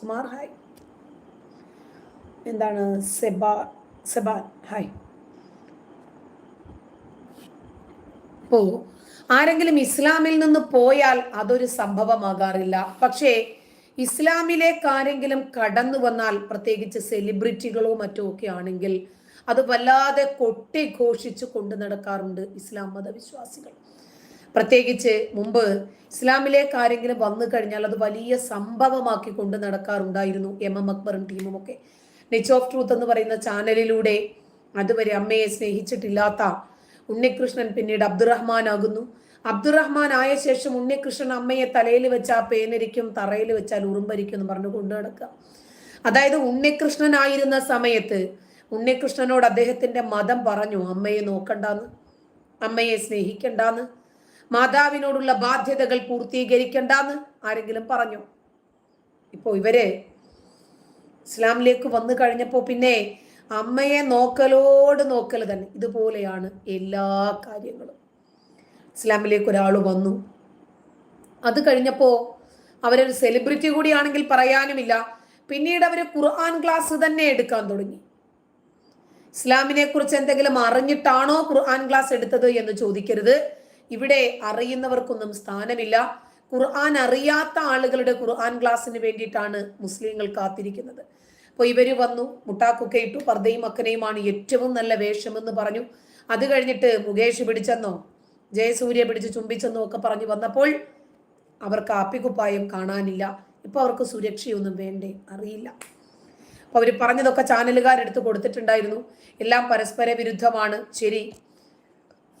Kumar hi എന്താണ്? സെബാ Seban hi പോ ആരെങ്കിലും ഇസ്ലാമിൽ നിന്ന് പോയാൽ അതൊരു സംഭവമാകാറില്ല. പക്ഷേ ഇസ്ലാമിലേക്ക് ആരെങ്കിലും കടന്നു വന്നാൽ പ്രത്യേകിച്ച് സെലിബ്രിറ്റികളോ മറ്റോ ഒക്കെ ആണെങ്കിൽ അത് വല്ലാതെ കൊട്ടി ഘോഷിച്ച് കൊണ്ടു നടക്കാറുണ്ട് ഇസ്ലാം മതവിശ്വാസികൾ. പ്രത്യേകിച്ച് മുമ്പ് ഇസ്ലാമിലേക്ക് ആരെങ്കിലും വന്നു കഴിഞ്ഞാൽ അത് വലിയ സംഭവമാക്കി കൊണ്ട് നടക്കാറുണ്ടായിരുന്നു എം എം അക്ബറും ടീമും ഒക്കെ. നെച്ച് ഓഫ് ട്രൂത്ത് എന്ന് പറയുന്ന ചാനലിലൂടെ അതുവരെ അമ്മയെ സ്നേഹിച്ചിട്ടില്ലാത്ത ഉണ്ണികൃഷ്ണൻ പിന്നീട് അബ്ദുറഹ്മാൻ ആകുന്നു. അബ്ദുറഹ്മാൻ ആയ ശേഷം ഉണ്ണികൃഷ്ണൻ അമ്മയെ തലയിൽ വെച്ചാൽ പേനരിക്കും തറയിൽ വെച്ചാൽ ഉറുമ്പരിക്കും എന്ന് പറഞ്ഞു കൊണ്ടു നടക്കുക. അതായത് ഉണ്ണികൃഷ്ണനായിരുന്ന സമയത്ത് ഉണ്ണികൃഷ്ണനോട് അദ്ദേഹത്തിന്റെ മതം പറഞ്ഞു അമ്മയെ നോക്കണ്ടാന്ന് അമ്മയെ സ്നേഹിക്കണ്ടാന്ന്. മാതാവിനോടുള്ള ബാധ്യതകൾ പൂർത്തീകരിക്കണ്ടെന്ന് ആരെങ്കിലും പറഞ്ഞു. ഇപ്പോൾ ഇവർ ഇസ്ലാമിലേക്ക് വന്നു കഴിഞ്ഞപ്പോൾ പിന്നെ അമ്മയെ നോക്കലോട് നോക്കൽ തന്നെ. ഇതുപോലെയാണ് എല്ലാ കാര്യങ്ങളും. ഇസ്ലാമിലേക്ക് ഒരാൾ വന്നു. അത് കഴിഞ്ഞപ്പോൾ അവരൊരു സെലിബ്രിറ്റി കൂടിയാണെങ്കിൽ പറയാനുമില്ല. പിന്നീട് അവർ ഖുർആൻ ക്ലാസ് തന്നെ എടുക്കാൻ തുടങ്ങി. ഇസ്ലാമിനെ കുറിച്ച് എന്തെങ്കിലും അറിഞ്ഞിട്ടാണോ ഖുർആൻ ക്ലാസ് എടുത്തത് എന്ന് ചോദിക്കരുത്. ഇവിടെ അറിയുന്നവർക്കൊന്നും സ്ഥാനമില്ല. ഖുർആൻ അറിയാത്ത ആളുകളുടെ ഖുർആൻ ക്ലാസ്സിന് വേണ്ടിയിട്ടാണ് മുസ്ലിങ്ങൾ കാത്തിരിക്കുന്നത്. അപ്പോൾ ഇവർ വന്നു മുട്ടാക്കൊക്കെ ഇട്ടു പർദ്ദയും അക്കനെയുമാണ് ഏറ്റവും നല്ല വേഷമെന്ന് പറഞ്ഞു. അത് കഴിഞ്ഞിട്ട് മുകേഷ് പിടിച്ചെന്നോ ജയസൂര്യ പിടിച്ച് ചുംബിച്ചെന്നോ ഒക്കെ പറഞ്ഞു വന്നപ്പോൾ അവർക്ക് ആപ്പിക്കുപ്പായം കാണാനില്ല. ഇപ്പൊ അവർക്ക് സുരക്ഷയൊന്നും വേണ്ടേ അറിയില്ല. അപ്പോൾ അവർ പറഞ്ഞതൊക്കെ ചാനലുകാരെടുത്ത് കൊടുത്തിട്ടുണ്ടായിരുന്നു. എല്ലാം പരസ്പര വിരുദ്ധമാണ്. ശരി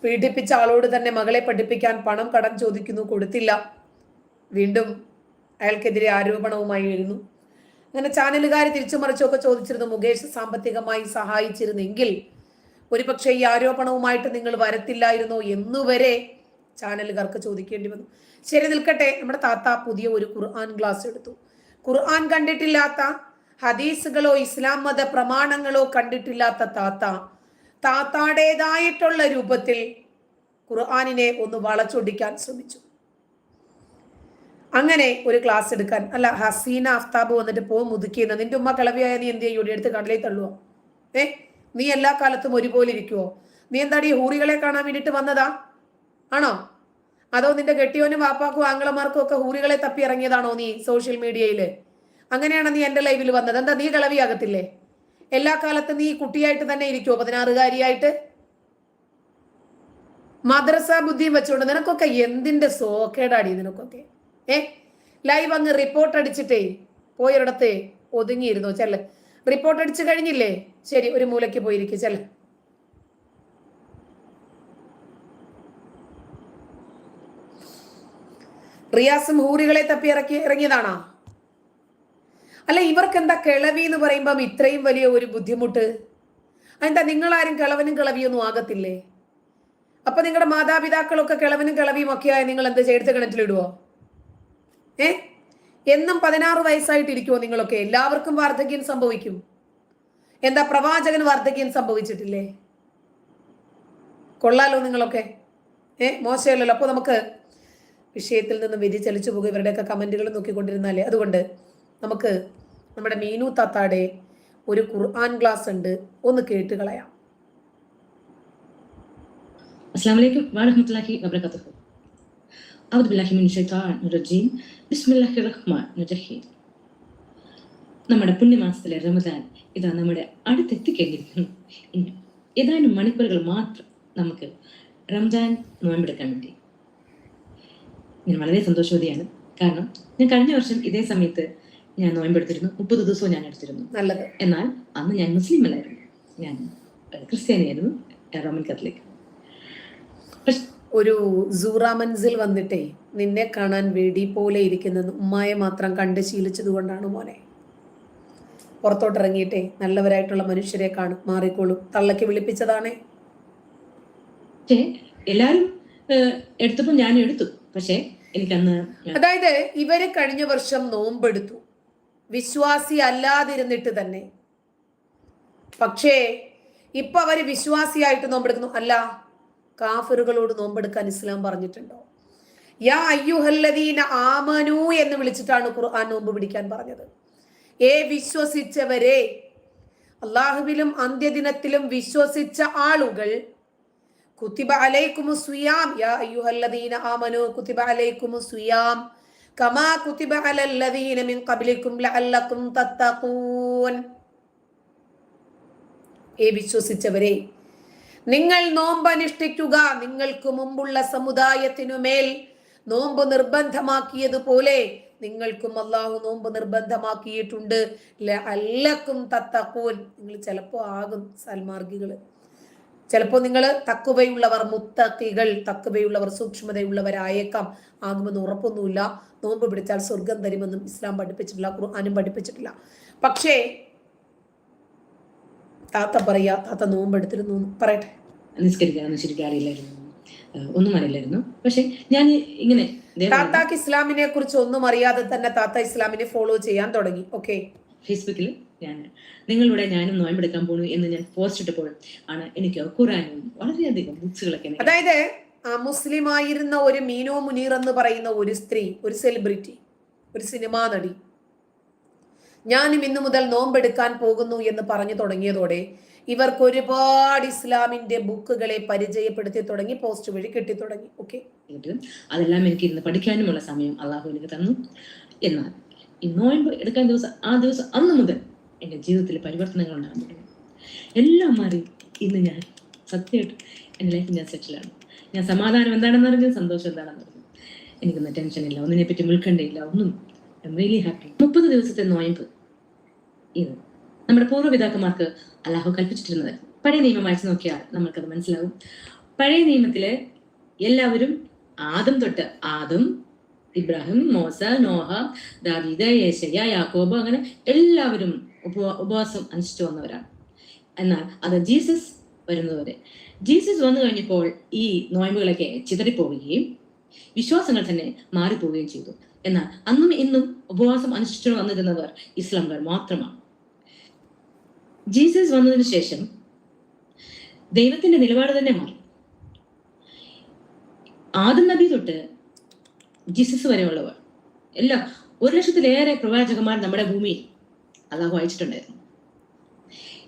പീഡിപ്പിച്ച ആളോട് തന്നെ മകളെ പഠിപ്പിക്കാൻ പണം കടം ചോദിക്കുന്നു കൊടുത്തില്ല. വീണ്ടും അയാൾക്കെതിരെ ആരോപണവുമായി എഴുന്നു. അങ്ങനെ ചാനലുകാർ തിരിച്ചു മറിച്ചൊക്കെ ചോദിച്ചിരുന്നു മുകേഷ് സാമ്പത്തികമായി സഹായിച്ചിരുന്നെങ്കിൽ ഒരുപക്ഷെ ഈ ആരോപണവുമായിട്ട് നിങ്ങൾ വരത്തില്ലായിരുന്നോ എന്നുവരെ ചാനലുകാർക്ക് ചോദിക്കേണ്ടി വന്നു. ശരി നിൽക്കട്ടെ. നമ്മുടെ താത്ത പുതിയ ഒരു ഖുർആൻ ക്ലാസ് എടുത്തു. ഖുർആൻ കണ്ടിട്ടില്ലാത്ത ഹദീസുകളോ ഇസ്ലാം മത പ്രമാണങ്ങളോ കണ്ടിട്ടില്ലാത്ത താത്ത താത്താടേതായിട്ടുള്ള രൂപത്തിൽ ഖുർആാനിനെ ഒന്ന് വളച്ചൊടിക്കാൻ ശ്രമിച്ചു. അങ്ങനെ ഒരു ക്ലാസ് എടുക്കാൻ അല്ല ഹസീന അഫ്താബ് വന്നിട്ട് പോ മുതുക്കിയെന്ന് നിന്റെ ഉമ്മ കിളവിയായ നീ എന്ത് ചെയ്യൂടി എടുത്ത് കടലേ തള്ളുവോ? ഏ? നീ എല്ലാ കാലത്തും ഒരുപോലെ ഇരിക്കുവോ? നീ എന്താടി ഹൂറികളെ കാണാൻ വേണ്ടിയിട്ട് വന്നതാ? ആണോ? അതോ നിന്റെ കെട്ടിയോനും വാപ്പാക്കും ആംഗ്ലമാർക്കും ഒക്കെ ഹൂറികളെ തപ്പി ഇറങ്ങിയതാണോ നീ സോഷ്യൽ മീഡിയയിൽ അങ്ങനെയാണ് നീ എന്റെ ലൈവിൽ വന്നത്. എന്താ നീ കിളവിയാകത്തില്ലേ? എല്ലാ കാലത്തും നീ കുട്ടിയായിട്ട് തന്നെ ഇരിക്കുവോ? പതിനാറുകാരിയായിട്ട്? മദ്രസ ബുദ്ധിയും വെച്ചുകൊണ്ട് നിനക്കൊക്കെ എന്തിന്റെ സോക്കേടാടി നിനക്കൊക്കെ? ഏ? ലൈവ് അങ്ങ് റിപ്പോർട്ട് അടിച്ചിട്ടേ പോയൊരിടത്തെ ഒതുങ്ങിയിരുന്നോ? ചെല്ല്. റിപ്പോർട്ട് അടിച്ചു കഴിഞ്ഞില്ലേ? ശരി ഒരു മൂലയ്ക്ക് പോയിരിക്കും ചെല്ല്. റിയാസും ഹൂറികളെ തപ്പി ഇറക്കി ഇറങ്ങിയതാണോ? അല്ല ഇവർക്ക് എന്താ കിളവി എന്ന് പറയുമ്പം ഇത്രയും വലിയ ഒരു ബുദ്ധിമുട്ട്? അതെന്താ നിങ്ങളാരും കിളവനും കിളവിയൊന്നും ആകത്തില്ലേ? അപ്പൊ നിങ്ങളുടെ മാതാപിതാക്കളൊക്കെ കിളവനും കിളവിയും ആയ നിങ്ങൾ എന്താ ചേർത്ത് കിണറ്റിലിടുവോ? ഏ? എന്നും പതിനാറ് വയസ്സായിട്ടിരിക്കുമോ നിങ്ങളൊക്കെ? എല്ലാവർക്കും വാർദ്ധക്യം സംഭവിക്കും. എന്താ പ്രവാചകൻ വാർദ്ധക്യം സംഭവിച്ചിട്ടില്ലേ? കൊള്ളാലോ നിങ്ങളൊക്കെ. ഏ? മോശമല്ലല്ലോ. അപ്പോൾ നമുക്ക് വിഷയത്തിൽ നിന്ന് വ്യതിചലിച്ചു പോകും. ഇവരുടെയൊക്കെ കമന്റുകൾ നോക്കിക്കൊണ്ടിരുന്നാലേ. അതുകൊണ്ട് നമുക്ക് നമ്മുടെ മീനു താത്താടെ ഒരു ഖുർആൻ ക്ലാസ് ഉണ്ട് ഒന്ന് കേട്ട് കളയാം അസ്സാം വലൈക്കും വാഹമത്തല്ലാഹി വബർക്കാത്തുഹു أعوذ بالله من الشيطان الرجيم بسم الله الرحمن الرحيم നമ്മുടെ പുണ്യമാസത്തിലെ റമദാൻ ഇതാ നമ്മുടെ അടുത്തെത്തിക്കഴിഞ്ഞിരിക്കുന്നു ഇനി ഏതാനും മണിക്കൂറുകൾ മാത്രം നമുക്ക് റംജാൻ നോയമ്പെടുക്കാൻ വേണ്ടി ഞാൻ വളരെ സന്തോഷവതിയാണ് കാരണം ഞാൻ കഴിഞ്ഞ വർഷം ഇതേ സമയത്ത് ഞാൻ നോയമ്പെടുത്തിരുന്നു മുപ്പത് ദിവസവും ഞാൻ എടുത്തിരുന്നു. നല്ലത്. എന്നാൽ അന്ന് ഞാൻ മുസ്ലിം അല്ലായിരുന്നു. ഞാൻ ക്രിസ്ത്യാനിയായിരുന്നു റോമൻ കത്തലിക്. ഒരു സൂറാമൻസിൽ വന്നിട്ടേ നിന്നെ കാണാൻ വേടി പോലെ ഇരിക്കുന്ന ഉമ്മായെ മാത്രം കണ്ട് ശീലിച്ചത് കൊണ്ടാണ് മോനെ. പുറത്തോട്ടിറങ്ങിയിട്ടേ നല്ലവരായിട്ടുള്ള മനുഷ്യരെ കാണും മാറിക്കോളും. തള്ളക്ക് വിളിപ്പിച്ചതാണേ. എല്ലാരും എടുത്തപ്പോൾ ഞാൻ എടുത്തു. പക്ഷേ എനിക്കന്ന് അതായത് ഇവർ കഴിഞ്ഞ വർഷം നോമ്പെടുത്തു. വിശ്വാസി അല്ലാതിരുന്നിട്ട് തന്നെ. പക്ഷേ ഇപ്പൊ അവർ വിശ്വാസിയായിട്ട് നോമ്പെടുക്കുന്നു. അല്ല കാഫറുകളോട് നോമ്പെടുക്കാൻ ഇസ്ലാം പറഞ്ഞിട്ടുണ്ടോ? യാ അയ്യുഹല്ലദീന ആമനു എന്ന് വിളിച്ചിട്ടാണ് ഖുർആൻ നോമ്പ് പിടിക്കാൻ പറഞ്ഞത്. ഏ വിശ്വസിച്ചവരെ അള്ളാഹുവിലും അന്ത്യദിനത്തിലും വിശ്വസിച്ച ആളുകൾ കുത്തിബ അലൈക്കുമു സുയാം യാ അയ്യുഹല്ലദീന ആമനു കുത്തിബ അലൈക്കുമു സുയാം കമാ മിൻ ലഅല്ലക്കും തത്തഖൂൻ. വിശ്വസിച്ചവരെ നിങ്ങൾ നോമ്പ് അനുഷ്ഠിക്കുക. നിങ്ങൾക്ക് മുമ്പുള്ള സമുദായത്തിനുമേൽ നോമ്പ് നിർബന്ധമാക്കിയതുപോലെ നിങ്ങൾക്കും അള്ളാഹു നോമ്പ് നിർബന്ധമാക്കിയിട്ടുണ്ട്. അല്ലക്കും തത്തക്കൂൻ നിങ്ങൾ ചിലപ്പോ ആകും സൽമാർഗികൾ ചിലപ്പോൾ നിങ്ങൾ തക്കുവയുള്ളവർ മുത്തക്കികൾ തക്കുവയുള്ളവർ സൂക്ഷ്മതയുള്ളവരായേക്കാം. ആകുമെന്ന് ഉറപ്പൊന്നുമില്ല. നോമ്പ് പിടിച്ചാൽ സ്വർഗം തരുമെന്നും ഇസ്ലാം പഠിപ്പിച്ചിട്ടില്ല ഖുർആാനും പഠിപ്പിച്ചിട്ടില്ല. പക്ഷേ താത്ത പറയാ താത്ത നോമ്പെടുത്തിരുന്നു പറയട്ടെ. നിസ്കരിക്കാനൊന്നും ശരിക്കും അറിയില്ലായിരുന്നു. ഒന്നും അറിയില്ലായിരുന്നു. പക്ഷെ ഞാൻ ഇങ്ങനെ താത്താക്ക് ഇസ്ലാമിനെ കുറിച്ച് ഒന്നും അറിയാതെ തന്നെ താത്ത ഇസ്ലാമിനെ ഫോളോ ചെയ്യാൻ തുടങ്ങി. ഓക്കെ? ഫേസ്ബുക്കിൽ ഞാൻ നിങ്ങളുടെ ഞാനും നോയമ്പെടുക്കാൻ പോണു എന്ന് ഞാൻ പോസ്റ്റ് ഇട്ടപ്പോൾ ആണ് എനിക്ക് ഖുറാനും വളരെയധികം ബുക്സുകളൊക്കെ അതായത് മുസ്ലിം ആയിരുന്ന ഒരു മീനോ മുനീർ എന്ന് പറയുന്ന ഒരു സ്ത്രീ ഒരു സെലിബ്രിറ്റി ഒരു സിനിമാ നടി ഞാനും ഇന്നു മുതൽ നോമ്പെടുക്കാൻ പോകുന്നു എന്ന് പറഞ്ഞു തുടങ്ങിയതോടെ ഇവർക്ക് ഒരുപാട് ഇസ്ലാമിന്റെ ബുക്കുകളെ പരിചയപ്പെടുത്തി തുടങ്ങി പോസ്റ്റ് വഴി കിട്ടി തുടങ്ങി. ഓക്കെ അതെല്ലാം എനിക്ക് ഇരുന്ന് പഠിക്കാനുമുള്ള സമയം അള്ളാഹു എനിക്ക് തന്നു. എന്നാൽ ഈ നോയമ്പ് എടുക്കാൻ ദിവസം ആ ദിവസം അന്ന് മുതൽ എന്റെ ജീവിതത്തിൽ പരിവർത്തനങ്ങൾ ഉണ്ടാകാൻ തുടങ്ങി എല്ലാം മാറി ഇന്ന് ഞാൻ സത്യമായിട്ട് എന്റെ ലൈഫിൽ ഞാൻ സെറ്റിലാണ് ഞാൻ സമാധാനം എന്താണെന്ന് അറിഞ്ഞു സന്തോഷം എന്താണെന്ന് അറിഞ്ഞു. എനിക്കൊന്നും ടെൻഷൻ ഇല്ല ഒന്നിനെ പറ്റി മുൾക്കണ്ടയില്ല ഒന്നും ഐ എം റിയലി ഹാപ്പി മുപ്പത് ദിവസത്തെ നോയമ്പ് ഇന്ന് നമ്മുടെ പൂർവപിതാക്കന്മാർക്ക് അല്ലാഹു കൽപ്പിച്ചിട്ടിരുന്നത്. പഴയ നിയമം വായിച്ചു നോക്കിയാൽ നമ്മൾക്കത് മനസ്സിലാവും. പഴയ നിയമത്തിലെ എല്ലാവരും ആദം തൊട്ട് ആദം ഇബ്രാഹിം മോസ നോഹ ദാവീദ് യേശയ്യ യാക്കോബ് അങ്ങനെ എല്ലാവരും ഉപവാസം അനുഷ്ഠിച്ചു വന്നവരാണ്. എന്നാൽ അത് ജീസസ് വരുന്നതുവരെ. ജീസസ് വന്നു കഴിഞ്ഞപ്പോൾ ഈ നോയമ്പുകളൊക്കെ ചിതറിപ്പോവുകയും വിശ്വാസങ്ങൾ തന്നെ മാറിപ്പോവുകയും ചെയ്തു. എന്നാൽ അന്നും ഇന്നും ഉപവാസം അനുഷ്ഠിച്ചു വന്നിരുന്നവർ ഇസ്ലാംകാർ മാത്രമാണ്. ജീസസ് വന്നതിന് ശേഷം ദൈവത്തിന്റെ നിലപാട് തന്നെ മാറി. ആദം നബി തൊട്ട് ജീസസ് വരെയുള്ളവർ. എല്ലാം ഒരു ലക്ഷത്തിലേറെ പ്രവാചകന്മാർ നമ്മുടെ ഭൂമിയിൽ അള്ളാഹു അയച്ചിട്ടുണ്ടായിരുന്നു.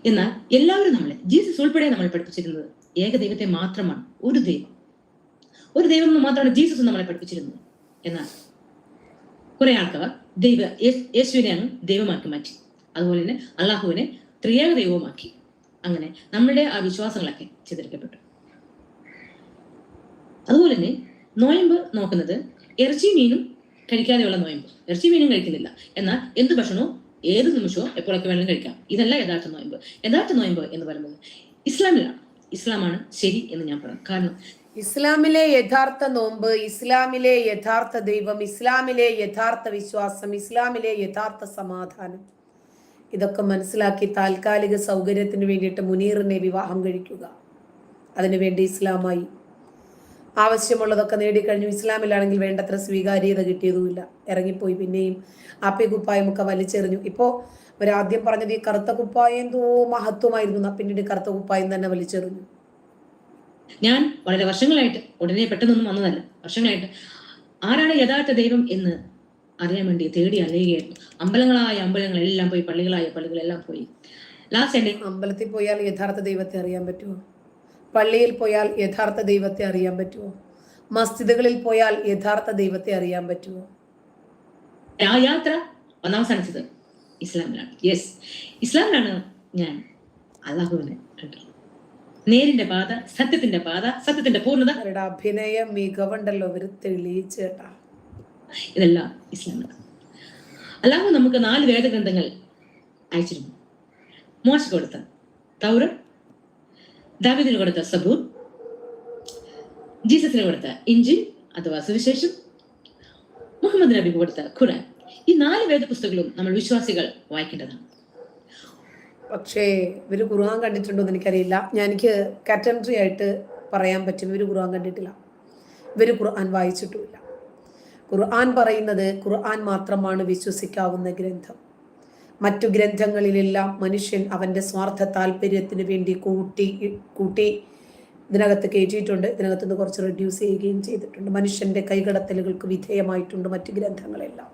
എന്നാൽ എല്ലാവരും നമ്മളെ ജീസസ് ഉൾപ്പെടെ നമ്മൾ പഠിപ്പിച്ചിരുന്നത് ഏക ദൈവത്തെ മാത്രമാണ് ഒരു ദൈവം. ഒരു ദൈവം എന്ന് മാത്രമാണ് ജീസസ് നമ്മളെ പഠിപ്പിച്ചിരുന്നത്. എന്നാൽ കുറെ ആൾക്കാർ ദൈവ യേശുവിനെ യേശുവിനെയാണ് ദൈവമാക്കി മാറ്റി. അതുപോലെ തന്നെ അള്ളാഹുവിനെ ത്രിയേക ദൈവമാക്കി അങ്ങനെ നമ്മളുടെ ആ വിശ്വാസങ്ങളൊക്കെ ചിതറിക്കപ്പെട്ടു. അതുപോലെ തന്നെ നോയമ്പ് നോക്കുന്നത് ഇറച്ചി മീനും കഴിക്കാതെയുള്ള നോയമ്പ്. ഇറച്ചി മീനും കഴിക്കുന്നില്ല. എന്നാൽ എന്ത് ഭക്ഷണവും ഏത് നിമിഷവും എപ്പോഴൊക്കെ വേണമെങ്കിലും കഴിക്കാം. ഇതല്ല യഥാർത്ഥ നോയമ്പ്. യഥാർത്ഥ നോയമ്പ് എന്ന് പറയുന്നത് ഇസ്ലാമിലാണ്. ഇസ്ലാമാണ് ശരി എന്ന് ഞാൻ പറയാം കാരണം ഇസ്ലാമിലെ യഥാർത്ഥ നോമ്പ് ഇസ്ലാമിലെ യഥാർത്ഥ ദൈവം ഇസ്ലാമിലെ യഥാർത്ഥ വിശ്വാസം ഇസ്ലാമിലെ യഥാർത്ഥ സമാധാനം. ഇതൊക്കെ മനസ്സിലാക്കി താൽക്കാലിക സൗകര്യത്തിന് വേണ്ടിയിട്ട് മുനീറിനെ വിവാഹം കഴിക്കുക. അതിനുവേണ്ടി ഇസ്ലാമായി ആവശ്യമുള്ളതൊക്കെ നേടിക്കഴിഞ്ഞു. ഇസ്ലാമിലാണെങ്കിൽ വേണ്ടത്ര സ്വീകാര്യത കിട്ടിയതുമില്ല. ഇറങ്ങിപ്പോയി പിന്നെയും ആപ്പി കുപ്പായമൊക്കെ വലിച്ചെറിഞ്ഞു. ഇപ്പോൾ അവരാദ്യം പറഞ്ഞത് ഈ കറുത്ത കുപ്പായം എന്തോ മഹത്വമായിരുന്നു. പിന്നീട് കറുത്ത കുപ്പായം തന്നെ വലിച്ചെറിഞ്ഞു. ഞാൻ വളരെ വർഷങ്ങളായിട്ട് ഉടനെ പെട്ടെന്നൊന്നും വന്നതല്ല. വർഷങ്ങളായിട്ട്. ആരാണ് യഥാർത്ഥ ദൈവം എന്ന് അറിയാൻ വേണ്ടി തേടി അലയുകയായിരുന്നു. അമ്പലങ്ങളായ അമ്പലങ്ങളെല്ലാം പോയി പള്ളികളായ പള്ളികളെല്ലാം പോയി. ലാസ്റ്റ് അമ്പലത്തിൽ പോയാൽ യഥാർത്ഥ ദൈവത്തെ അറിയാൻ പറ്റുമോ? പള്ളിയിൽ പോയാൽ യഥാർത്ഥ ദൈവത്തെ അറിയാൻ പറ്റുമോ? മസ്ജിദുകളിൽ പോയാൽ യഥാർത്ഥ ദൈവത്തെ അറിയാൻ പറ്റുമോ? ആ യാത്ര സ്ഥാനത്ത് ഇസ്ലാമിലാണ്. യെസ് ഇസ്ലാമിലാണ് ഞാൻ അള്ളാഹുവിനെ കണ്ടത്. നേരിന്റെ പാത സത്യത്തിന്റെ പാത സത്യത്തിന്റെ പൂർണത. അവരുടെ അഭിനയ മികവുണ്ടല്ലോ അവർ തെളിയിച്ചേട്ടാ. ഇതെല്ലാം ഇസ്ലാമിലാണ്. അല്ലാഹു നമുക്ക് നാല് വേദഗ്രന്ഥങ്ങൾ അയച്ചിരുന്നു. മോശ കൊടുത്ത. തൗറ ദാവിദിന് കൊടുത്ത സബൂർ ജീസസിന് കൊടുത്ത ഇഞ്ചിൻ അഥവാ സുവിശേഷം മുഹമ്മദ് നബിക്ക് കൊടുത്ത ഖുറാൻ ഈ നാല് വേദപുസ്തകങ്ങളും നമ്മൾ വിശ്വാസികൾ വായിക്കേണ്ടതാണ്. പക്ഷേ ഇവർ ഖുർആൻ കണ്ടിട്ടുണ്ടോ എന്ന് എനിക്കറിയില്ല. ഞാൻ എനിക്ക് കാറ്റംട്രി ആയിട്ട് പറയാൻ പറ്റും. ഇവർ ഖുർആൻ കണ്ടിട്ടില്ല. ഇവർ ഖുർആൻ വായിച്ചിട്ടുമില്ല. ഖുർആൻ പറയുന്നത് ഖുർആൻ മാത്രമാണ് വിശ്വസിക്കാവുന്ന ഗ്രന്ഥം. മറ്റു ഗ്രന്ഥങ്ങളിലെല്ലാം മനുഷ്യൻ അവന്റെ സ്വാർത്ഥ താല്പര്യത്തിന് വേണ്ടി കൂട്ടി കൂട്ടി ഇതിനകത്ത് കയറ്റിയിട്ടുണ്ട്. ഇതിനകത്ത് നിന്ന് കുറച്ച് റെഡ്യൂസ് ചെയ്യുകയും ചെയ്തിട്ടുണ്ട്. മനുഷ്യന്റെ കൈകടത്തലുകൾക്ക് വിധേയമായിട്ടുണ്ട് മറ്റു ഗ്രന്ഥങ്ങളെല്ലാം.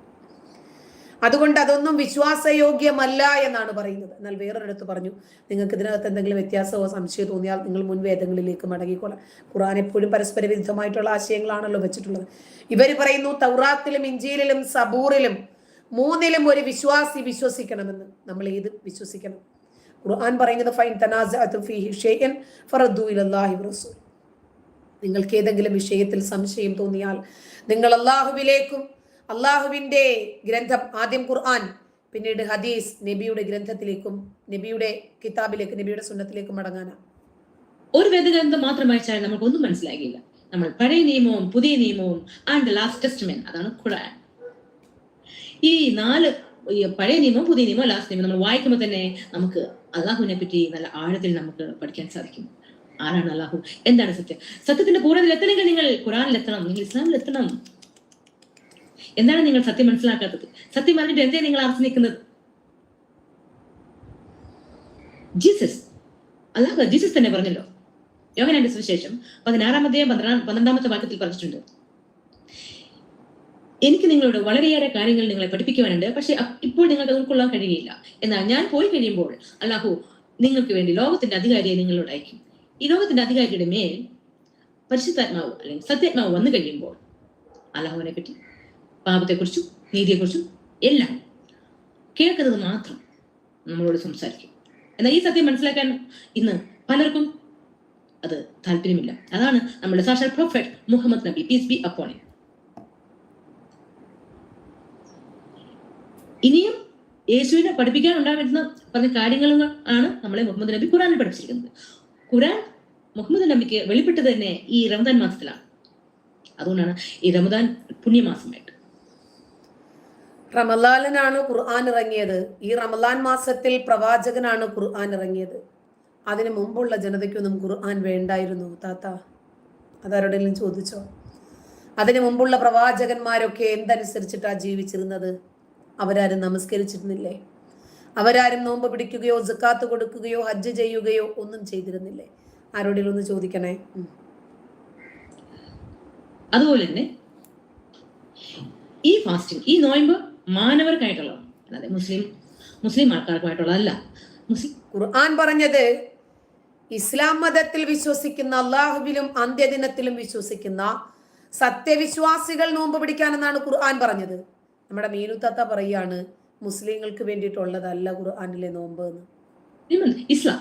അതുകൊണ്ട് അതൊന്നും വിശ്വാസയോഗ്യമല്ല എന്നാണ് പറയുന്നത്. എന്നാൽ വേറൊരിടത്ത് പറഞ്ഞു നിങ്ങൾക്ക് ഇതിനകത്ത് എന്തെങ്കിലും വ്യത്യാസമോ സംശയമോ തോന്നിയാൽ നിങ്ങൾ മുൻവേദങ്ങളിലേക്ക് മടങ്ങിക്കൊള്ളാം ഖുറാൻ എപ്പോഴും പരസ്പര വിരുദ്ധമായിട്ടുള്ള ആശയങ്ങളാണല്ലോ വെച്ചിട്ടുള്ളത്. ഇവർ പറയുന്നു തൗറാത്തിലും ഇഞ്ചിയിലും സബൂറിലും മൂന്നിലും ഒരു വിശ്വാസി വിശ്വസിക്കണമെന്ന് നമ്മൾ ഏത് വിശ്വസിക്കണം? ഖുർആൻ പറയുന്നത് ഫൈൻ റസൂൽ നിങ്ങൾക്ക് ഏതെങ്കിലും വിഷയത്തിൽ സംശയം തോന്നിയാൽ നിങ്ങൾ അള്ളാഹുവിലേക്കും അള്ളാഹുവിന്റെ ഗ്രന്ഥം ആദ്യം ഖുർആൻ പിന്നീട് ഹദീസ് നബിയുടെ ഗ്രന്ഥത്തിലേക്കും നബിയുടെ കിതാബിലേക്ക് നബിയുടെ സുന്നത്തിലേക്കും മടങ്ങാനാണ് ഒരു വേദഗ്രന്ഥം മാത്രം വായിച്ചാൽ നമുക്കൊന്നും മനസ്സിലാകില്ല. നമ്മൾ പഴയ നിയമവും പുതിയ നിയമവും ആൻഡ് ലാസ്റ്റ് ടെസ്റ്റ്മെന്റ് അതാണ് ഖുർആൻ. ഈ നാല് പഴയ നിയമം പുതിയ നിയമം ലാസ്റ്റ് നിയമം നമ്മൾ വായിക്കുമ്പോൾ തന്നെ നമുക്ക് അള്ളാഹുവിനെ പറ്റി നല്ല ആഴത്തിൽ നമുക്ക് പഠിക്കാൻ സാധിക്കും. ആരാണ് അള്ളാഹു? എന്താണ് സത്യം? സത്യത്തിന്റെ പൂർണത്തിൽ എത്തണമെങ്കിൽ നിങ്ങൾ ഖുറാനിൽ എത്തണം നിങ്ങൾ ഇസ്ലാമിൽ എത്തണം. എന്താണ് നിങ്ങൾ സത്യം മനസ്സിലാക്കാത്തത്? സത്യം പറഞ്ഞിട്ട് എന്തേ നിങ്ങൾ ആർസിനിക്കുന്നത് ജീസസ്. അല്ലാഹ് ജീസസ് തന്നെ പറഞ്ഞല്ലോ. യോഗനാന്റെ സുവിശേഷം പതിനാറാമത്തെയും പന്ത്രണ്ടാം പന്ത്രണ്ടാമത്തെ വാക്യത്തിൽ പറഞ്ഞിട്ടുണ്ട്. എനിക്ക് നിങ്ങളോട് വളരെയേറെ കാര്യങ്ങൾ നിങ്ങളെ പഠിപ്പിക്കുവാനുണ്ട്. പക്ഷെ ഇപ്പോൾ നിങ്ങൾക്ക് അത് ഉൾക്കൊള്ളാൻ കഴിയില്ല എന്നാൽ ഞാൻ പോയി കഴിയുമ്പോൾ അല്ലാഹു നിങ്ങൾക്ക് വേണ്ടി ലോകത്തിന്റെ അധികാരിയെ നിങ്ങളോട് അയക്കും. ഈ ലോകത്തിന്റെ അധികാരിയുടെ മേൽ പരിശുദ്ധാത്മാവ് അല്ലെങ്കിൽ സത്യാത്മാവ് വന്നു കഴിയുമ്പോൾ അല്ലാഹുവിനെ പറ്റി പാപത്തെക്കുറിച്ചും നീതിയെക്കുറിച്ചും എല്ലാം കേൾക്കുന്നത് മാത്രം നമ്മളോട് സംസാരിക്കും. എന്നാൽ ഈ സത്യം മനസ്സിലാക്കാൻ ഇന്ന് പലർക്കും അത് താല്പര്യമില്ല. അതാണ് നമ്മുടെ സാക്ഷാൽ പ്രൊഫറ്റ് മുഹമ്മദ് നബി പീസ് ബി അപ്പോണി ഇനിയും യേശുവിനെ പഠിപ്പിക്കാൻ ഉണ്ടാകുന്ന പറഞ്ഞ കാര്യങ്ങൾ ആണ് നമ്മളെ മുഹമ്മദ് നബി ഖുറാനിൽ പഠിപ്പിച്ചിരിക്കുന്നത്. ഖുറാൻ മുഹമ്മദ് നബിക്ക് വെളിപ്പെട്ടത് തന്നെ ഈ റമദാൻ മാസത്തിലാണ്. അതുകൊണ്ടാണ് ഈ റമദാൻ പുണ്യമാസമായിട്ട്. റമലാലിനാണ് ഖുർആൻ ഇറങ്ങിയത്. ഈ റമലാൻ മാസത്തിൽ പ്രവാചകനാണ് ഖുർആൻ ഇറങ്ങിയത്. അതിനു മുമ്പുള്ള ജനതയ്ക്കൊന്നും ഖുർആൻ വേണ്ടായിരുന്നു താത്ത. അതാരോടെങ്കിലും ചോദിച്ചോ? അതിനു മുമ്പുള്ള പ്രവാചകന്മാരൊക്കെ എന്തനുസരിച്ചിട്ടാ ജീവിച്ചിരുന്നത്? അവരാരും നമസ്കരിച്ചിരുന്നില്ലേ? അവരാരും നോമ്പ് പിടിക്കുകയോ ജക്കാത്ത് കൊടുക്കുകയോ ഹജ്ജ് ചെയ്യുകയോ ഒന്നും ചെയ്തിരുന്നില്ലേ? ആരോടെങ്കിലും ഒന്ന് ചോദിക്കണേ. അതുപോലെ തന്നെ ഈ ഫാസ്റ്റിംഗ് ഈ നോയമ്പ് മാനവർക്കായിട്ടുള്ളതാണ്. അല്ലാതെ മുസ്ലിം മുസ്ലിം ആൾക്കാർക്കുമായിട്ടുള്ളതല്ല മുസ്ലിം ഖുർആൻ പറഞ്ഞത് ഇസ്ലാം മതത്തിൽ വിശ്വസിക്കുന്ന അള്ളാഹുവിലും അന്ത്യദിനത്തിലും വിശ്വസിക്കുന്ന സത്യവിശ്വാസികൾ നോമ്പ് പിടിക്കാനെന്നാണ് ഖുർആൻ പറഞ്ഞത്. നമ്മുടെ മീനുത്താത്ത പറയാണ് മുസ്ലിങ്ങൾക്ക് വേണ്ടിയിട്ടുള്ളതല്ല ഖുർആാനിലെ നോമ്പ് എന്ന്. ഇസ്ലാം.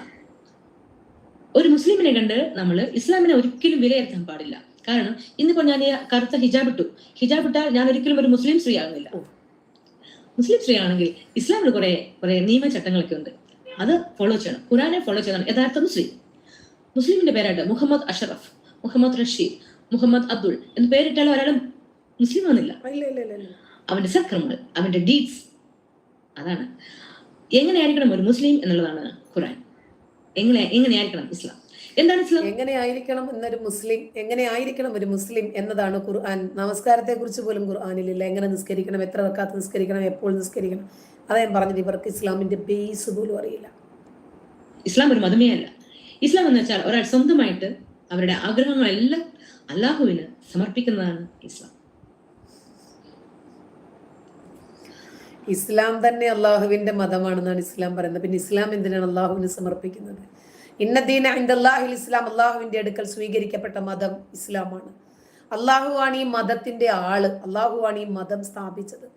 ഒരു മുസ്ലിമിനെ കണ്ട് നമ്മൾ ഇസ്ലാമിനെ ഒരിക്കലും വിലയിരുത്താൻ പാടില്ല. കാരണം ഇന്നിപ്പോ ഞാൻ ഈ കറുത്ത ഹിജാബ് ഇട്ടു. ഹിജാബ് ഇട്ടാൽ ഞാൻ ഒരിക്കലും ഒരു മുസ്ലിം സ്ത്രീ ആകുന്നില്ല. മുസ്ലിം സ്ത്രീ ആണെങ്കിൽ ഇസ്ലാമിൽ കുറെ കുറെ നിയമചട്ടങ്ങളൊക്കെ ഉണ്ട്. അത് ഫോളോ ചെയ്യണം. ഖുറാനെ ഫോളോ ചെയ്യണം. യഥാർത്ഥ മുസ്ലിം. മുസ്ലിമിന്റെ പേരായിട്ട് മുഹമ്മദ് അഷറഫ് മുഹമ്മദ് റഷീദ് മുഹമ്മദ് അബ്ദുൾ എന്ന് പേരിട്ടാലും ഒരാളും മുസ്ലിം ആകുന്നില്ല അവന്റെ സക്രമങ്ങൾ അവന്റെ ഡീഡ്സ് അതാണ്. എങ്ങനെയായിരിക്കണം ഒരു മുസ്ലിം എന്നുള്ളതാണ് ഖുറാൻ എങ്ങനെ എങ്ങനെയായിരിക്കണം ഇസ്ലാം? എന്താണ് ഇസ്ലാം? എങ്ങനെയായിരിക്കണം എന്നൊരു മുസ്ലിം എങ്ങനെയായിരിക്കണം ഒരു മുസ്ലിം എന്നതാണ് ഖുർആൻ. നമസ്കാരത്തെ കുറിച്ച് പോലും ഖുർആാനിലില്ല. എങ്ങനെ നിസ്കരിക്കണം എത്ര വക്കാത്ത നിസ്കരിക്കണം എപ്പോൾ നിസ്കരിക്കണം. അതാ ഞാൻ പറഞ്ഞത്. ഇവർക്ക് ഇസ്ലാമിന്റെ ബേസ് പോലും അറിയില്ല. ഇസ്ലാം ഒരു മതമേ അല്ല ഇസ്ലാം എന്ന് വെച്ചാൽ ഒരാൾ സ്വന്തമായിട്ട് അവരുടെ ആഗ്രഹങ്ങളെല്ലാം അള്ളാഹുവിന് സമർപ്പിക്കുന്നതാണ് ഇസ്ലാം. ഇസ്ലാം തന്നെ അള്ളാഹുവിന്റെ മതമാണെന്നാണ് ഇസ്ലാം പറയുന്നത്. പിന്നെ ഇസ്ലാം എന്തിനാണ് അള്ളാഹുവിന് സമർപ്പിക്കുന്നത്? ഇന്നദീന അള്ളാഹുൽ ഇസ്ലാം അള്ളാഹുവിന്റെ അടുക്കൽ സ്വീകരിക്കപ്പെട്ട മതം ഇസ്ലാമാണ്. അള്ളാഹുവാണ് ഈ മതത്തിന്റെ ആൾ അള്ളാഹുവാണ് ഈ മതം സ്ഥാപിച്ചത്.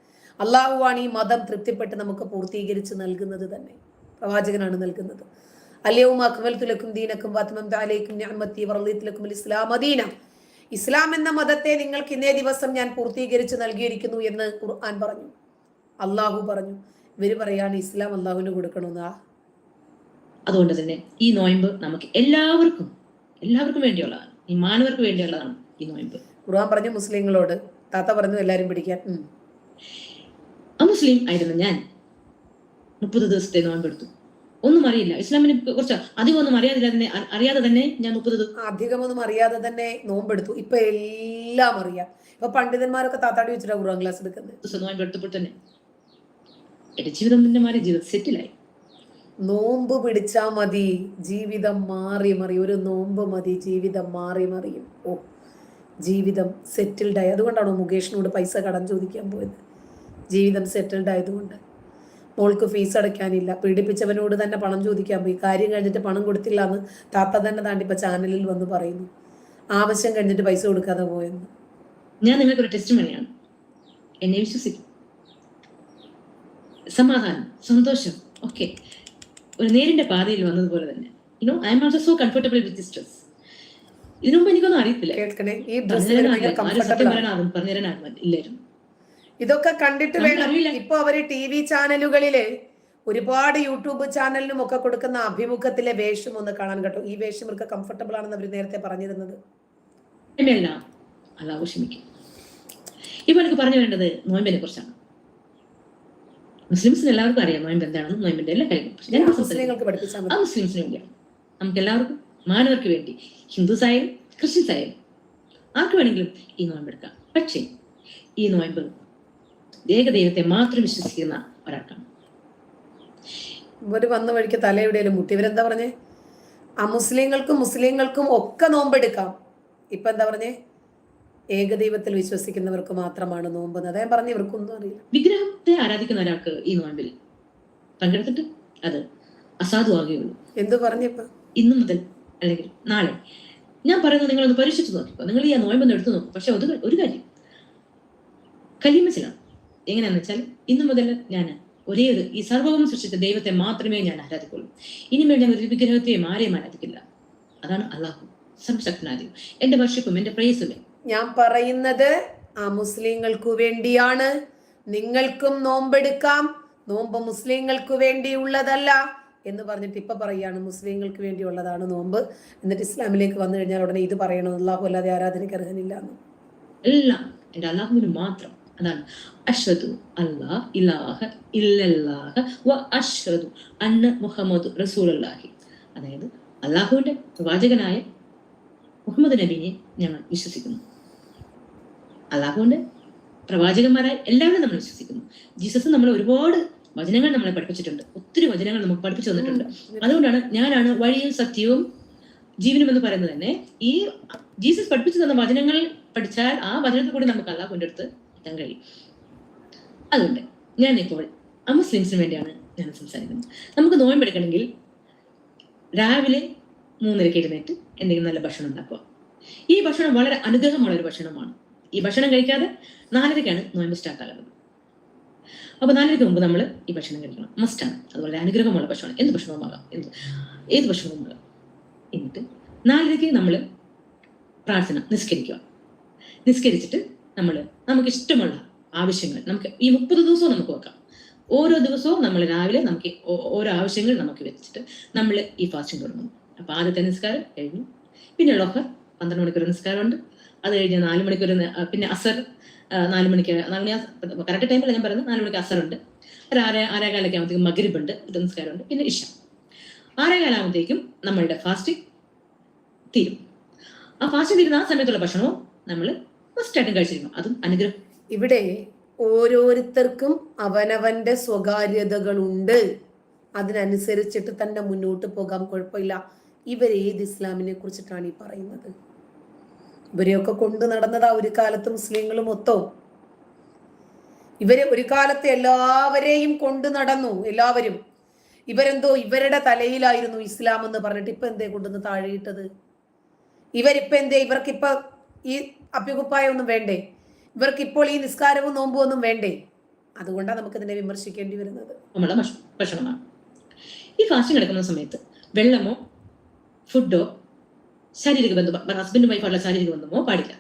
അള്ളാഹുവാണ് ഈ മതം തൃപ്തിപ്പെട്ട് നമുക്ക് പൂർത്തീകരിച്ച് നൽകുന്നത് തന്നെ. പ്രവാചകനാണ് നൽകുന്നത്. അല്ലയവും അക്മൽ തുലക്കും ദീനക്കും വാത്മം താലേക്കും ഞാമത്തി വർലീത്തിലക്കും ഇസ്ലാം അദീന ഇസ്ലാം എന്ന മതത്തെ നിങ്ങൾക്ക് ഇന്നേ ദിവസം ഞാൻ പൂർത്തീകരിച്ച് നൽകിയിരിക്കുന്നു എന്ന് ഖുർആൻ പറഞ്ഞു. അള്ളാഹു പറഞ്ഞു. ഇവർ പറയാണ് ഇസ്ലാം അള്ളാഹുവിന് കൊടുക്കണമെന്നാ. അതുകൊണ്ട് തന്നെ ഈ നോയമ്പ് നമുക്ക് എല്ലാവർക്കും എല്ലാവർക്കും വേണ്ടിയുള്ളതാണ്. ഈ മാനവർക്ക് വേണ്ടിയുള്ളതാണ് ഈ നോയമ്പ്. ഖുർആൻ പറഞ്ഞു മുസ്ലിങ്ങളോട് താത്ത പറഞ്ഞു എല്ലാരും പിടിക്കാൻ. ആ മുസ്ലിം ആയിരുന്നു ഞാൻ. മുപ്പത് ദിവസത്തെ നോയമ്പെടുത്തു ഒന്നും അറിയില്ല. ഇസ്ലാമിനെ കുറിച്ച് അധികം ഒന്നും അറിയാതില്ല തന്നെ അറിയാതെ തന്നെ ഞാൻ മുപ്പത് ദിവസം അധികമൊന്നും അറിയാതെ തന്നെ നോമ്പെടുത്തു ഇപ്പൊ എല്ലാം അറിയാം. ഇപ്പൊ പണ്ഡിതന്മാരൊക്കെ താത്താടി വെച്ചിട്ടാണ് ഖുർആൻ ക്ലാസ് എടുക്കുന്നത്. നോയമ്പ് നോയമ്പെടുത്തപ്പോൾ തന്നെ എന്റെ ജീവിതം തന്നെ മാറി ജീവിതം സെറ്റിലായി. നോമ്പ് പിടിച്ചാ മതി ജീവിതം മാറി മറി. ഒരു നോമ്പ് മതി ജീവിതം മാറി മറിയും ഓ ജീവിതം സെറ്റിൽഡ് ആയി അതുകൊണ്ടാണോ മുകേഷിനോട് പൈസ കടം ചോദിക്കാൻ പോയത്? ജീവിതം സെറ്റിൽഡ് ആയതുകൊണ്ട് മോൾക്ക് ഫീസ് അടയ്ക്കാനില്ല. പീഡിപ്പിച്ചവനോട് തന്നെ പണം ചോദിക്കാൻ പോയി. കാര്യം കഴിഞ്ഞിട്ട് പണം കൊടുത്തില്ല എന്ന് താത്ത തന്നെ താണ്ടിപ്പ ചാനലിൽ വന്ന് പറയുന്നു. ആവശ്യം കഴിഞ്ഞിട്ട് പൈസ കൊടുക്കാതെ പോയെന്ന്. ഞാൻ നിങ്ങൾക്ക് ഒരു ടെസ്റ്റ് മണിയാണ് എന്നെ വിശ്വസിക്കും. സമാധാനം സന്തോഷം. ഓക്കെ. ഒരു നേരിന്റെ പാതയിൽ വന്നതുപോലെ തന്നെ. You know I am also so comfortable with stress ഇതിനു മുമ്പ് എനിക്കൊന്നും അറിയത്തില്ല. ഇല്ലായിരുന്നു. ഇതൊക്കെ കണ്ടിട്ട് വേണം. ഇപ്പൊ അവർ ടി വി ചാനലുകളിൽ ഒരുപാട് യൂട്യൂബ് ചാനലിനും ഒക്കെ കൊടുക്കുന്ന അഭിമുഖത്തിലെ വേഷം ഒന്ന് കാണാൻ കേട്ടോ. ഈ വേഷം ഇവർക്ക് കംഫർട്ടബിൾ ആണെന്ന് അവർ നേരത്തെ പറഞ്ഞിരുന്നത്. ക്ഷമിക്കും. ഇപ്പൊ എനിക്ക് പറഞ്ഞു വേണ്ടത് നോയമ്പിനെ കുറിച്ചാണ്. മുസ്ലിംസിന് എല്ലാവർക്കും അറിയാം നോയമ്പ് എന്താണെന്നും നോയമ്പിന്റെ എല്ലാ കാര്യങ്ങളും. പക്ഷെ ഞാൻ മുസ്ലിങ്ങൾക്ക് ആ മുസ്ലിംസിന് വേണ്ടിയാണ് നമുക്ക് എല്ലാവർക്കും മാനവർക്ക് വേണ്ടി ഹിന്ദുസ് ആയാലും ക്രിസ്ത്യൻസ് ആയാലും ആർക്ക് വേണമെങ്കിലും ഈ നോയമ്പ് എടുക്കാം. പക്ഷേ ഈ നോയമ്പ് ഏകദൈവത്തെ മാത്രം വിശ്വസിക്കുന്ന ഒരാൾക്കാണ്. ഇവർ വന്ന വഴിക്ക് തലയെവിടെയും മുട്ടി. ഇവരെന്താ പറഞ്ഞേ? അമുസ്ലിങ്ങൾക്കും മുസ്ലിങ്ങൾക്കും ഒക്കെ നോമ്പെടുക്കാം. ഇപ്പൊ എന്താ പറഞ്ഞേ? ഏകദൈവത്തിൽ വിശ്വസിക്കുന്നവർക്ക് മാത്രമാണ് നോമ്പ് ഞാൻ പറഞ്ഞു ഇവർക്കൊന്നും അറിയില്ല. വിഗ്രഹത്തെ ആരാധിക്കുന്ന ഒരാൾക്ക് ഈ നോമ്പിൽ പങ്കെടുത്തിട്ട് അത് അസാധുവാകുകയുള്ളൂ. എന്തു പറഞ്ഞപ്പോ ഇന്നു മുതൽ അല്ലെങ്കിൽ നാളെ. ഞാൻ പറയുന്നത് നിങ്ങൾ ഒന്ന് പരീക്ഷിച്ചു നോക്കിക്കോ. നിങ്ങൾ ഈ നോയമ്പൊന്ന് എടുത്തു നോക്കും. പക്ഷെ അത് ഒരു കാര്യം. കലിമസിലാണ് എങ്ങനെയാന്ന് വെച്ചാൽ ഇന്നു മുതൽ ഞാൻ ഒരേ ഒരു ഈ സർവകം സൃഷ്ടിച്ച ദൈവത്തെ മാത്രമേ ഞാൻ ആരാധിക്കുള്ളൂ. ഇനിമേൽ ഞാൻ ഒരു വിഗ്രഹത്തെയും ആരെയും ആരാധിക്കില്ല. അതാണ് അള്ളാഹു സർവശക്തനാദ്യം എന്റെ വർഷിപ്പും എന്റെ പ്രേസുമേ ഞാൻ പറയുന്നത് ആ മുസ്ലിങ്ങൾക്കു വേണ്ടിയാണ്. നിങ്ങൾക്കും നോമ്പെടുക്കാം. നോമ്പ് മുസ്ലിങ്ങൾക്ക് വേണ്ടിയുള്ളതല്ല എന്ന് പറഞ്ഞിട്ട് ഇപ്പൊ പറയുകയാണ് മുസ്ലിങ്ങൾക്ക് വേണ്ടിയുള്ളതാണ് നോമ്പ്. എന്നിട്ട് ഇസ്ലാമിലേക്ക് വന്നു കഴിഞ്ഞാൽ ഉടനെ ഇത് പറയണം. അള്ളാഹു അല്ലാതെ ആരാധനയ്ക്ക് അർഹനില്ല അള്ളാഹുവിന് മാത്രം. അതാണ്. അഷ്ഹദു അല്ലാഹ് ഇലാഹ ഇല്ലല്ലാഹ വ അഷ്ഹദു അന്ന മുഹമ്മദ് റസൂലുള്ളാഹി. അതായത് അള്ളാഹുവിന്റെ പ്രവാചകനായ മുഹമ്മദ് നബിനെ ഞങ്ങൾ വിശ്വസിക്കുന്നു. അള്ളാഹുവിന്റെ പ്രവാചകന്മാരായ എല്ലാവരും നമ്മൾ വിശ്വസിക്കുന്നു. ജീസസ് നമ്മൾ ഒരുപാട് വചനങ്ങൾ നമ്മളെ പഠിപ്പിച്ചിട്ടുണ്ട്. ഒത്തിരി വചനങ്ങൾ നമുക്ക് പഠിപ്പിച്ചു തന്നിട്ടുണ്ട്. അതുകൊണ്ടാണ് ഞാനാണ് വഴിയും സത്യവും ജീവനും എന്ന് പറയുന്നത് തന്നെ ഈ ജീസസ് പഠിപ്പിച്ചു തന്ന വചനങ്ങൾ പഠിച്ചാൽ ആ വചനത്തിൽ കൂടി നമുക്ക് അല്ല കൊണ്ടു എത്താൻ കഴിയും. അതുകൊണ്ട് ഞാൻ ഇപ്പോൾ അമുസ്ലിംസിന് വേണ്ടിയാണ് ഞാൻ സംസാരിക്കുന്നത്. നമുക്ക് നോയമ്പെടുക്കണമെങ്കിൽ രാവിലെ മൂന്നരക്ക് എഴുന്നേറ്റ് എന്തെങ്കിലും നല്ല ഭക്ഷണം ഉണ്ടാക്കുക. ഈ ഭക്ഷണം വളരെ അനുഗ്രഹമുള്ള ഒരു ഭക്ഷണമാണ്. ഈ ഭക്ഷണം കഴിക്കാതെ നാലരയ്ക്കാണ് നോയമ്പ് സ്റ്റാർട്ട് ആകുന്നത്. അപ്പൊ നാലരയ്ക്ക് മുമ്പ് നമ്മൾ ഈ ഭക്ഷണം കഴിക്കണം. മസ്റ്റാണ് അതുപോലെ അനുഗ്രഹമുള്ള ഭക്ഷണം. എന്ത് ഭക്ഷണവുമാകാം എന്ത്? ഏത് ഭക്ഷണവുമാകാം എന്നിട്ട് നാലരയ്ക്ക് നമ്മൾ പ്രാർത്ഥന നിസ്കരിക്കുക. നിസ്കരിച്ചിട്ട് നമ്മൾ നമുക്ക് ഇഷ്ടമുള്ള ആവശ്യങ്ങൾ നമുക്ക് ഈ മുപ്പത് ദിവസവും നമുക്ക് വെക്കാം. ഓരോ ദിവസവും നമ്മൾ രാവിലെ നമുക്ക് ഓരോ ആവശ്യങ്ങൾ നമുക്ക് വെച്ചിട്ട് നമ്മൾ ഈ ഫാസ്റ്റിംഗ് തുടങ്ങും. അപ്പൊ ആദ്യത്തെ നിസ്കാരം കഴിഞ്ഞു. പിന്നെ ലോഹർ പന്ത്രണ്ട് മണിക്കൂർ നിസ്കാരമുണ്ട്. അത് കഴിഞ്ഞ് നാല് മണിക്കൂർ പിന്നെ അസർ നാല് മണിക്ക് നാല് മണി കറക്റ്റ് ടൈമിൽ ഞാൻ പറയുന്നത് നാല് മണിക്ക് അസറുണ്ട്. ഒരു ആര ആറേകാലൊക്കെ ആകുമ്പോഴത്തേക്കും മകരിബുണ്ട് ഇത് നിസ്കാരമുണ്ട് പിന്നെ ഇഷ. ആരേകാലാകുമ്പോഴത്തേക്കും നമ്മളുടെ ഫാസ്റ്റിംഗ് തീരും. ആ ഫാസ്റ്റിംഗ് തീരുന്ന ആ സമയത്തുള്ള ഭക്ഷണവും നമ്മൾ ഫസ്റ്റ് മസ്റ്റായിട്ടും കഴിച്ചിരുന്നു അതും അനുഗ്രഹം. ഇവിടെ ഓരോരുത്തർക്കും അവനവന്റെ സ്വകാര്യതകളുണ്ട്. അതിനനുസരിച്ചിട്ട് തന്നെ മുന്നോട്ട് പോകാം കുഴപ്പമില്ല. ഇവരേത് ഇസ്ലാമിനെ കുറിച്ചിട്ടാണ് ഈ പറയുന്നത്? ഇവരെയൊക്കെ കൊണ്ട് നടന്നതാ ഒരു കാലത്ത് മുസ്ലിങ്ങളും മൊത്തവും. ഇവരെ ഒരു കാലത്ത് എല്ലാവരെയും കൊണ്ടു നടന്നു എല്ലാവരും. ഇവരെന്തോ ഇവരുടെ തലയിലായിരുന്നു ഇസ്ലാം എന്ന് പറഞ്ഞിട്ട് ഇപ്പൊ എന്തേ കൊണ്ടുവന്ന് താഴെയിട്ടത്? ഇവരിപ്പോ എന്തേ? ഇവർക്കിപ്പൊ ഈ അഭ്യുകുപ്പായ ഒന്നും വേണ്ടേ? ഇവർക്ക് ഇപ്പോൾ ഈ നിസ്കാരവും നോമ്പും ഒന്നും വേണ്ടേ? അതുകൊണ്ടാണ് നമുക്ക് ഇതിനെ വിമർശിക്കേണ്ടി വരുന്നത്. നമ്മളെ ഭക്ഷ- ഭക്ഷണമാണ് ഈ ഫാസ്റ്റിംഗ് എടുക്കുന്ന സമയത്ത് വെള്ളമോ ഫുഡോ ശാരീരിക ബന്ധം വൈഫുള്ള ശാരീരിക ബന്ധമോ? പാടില്ല.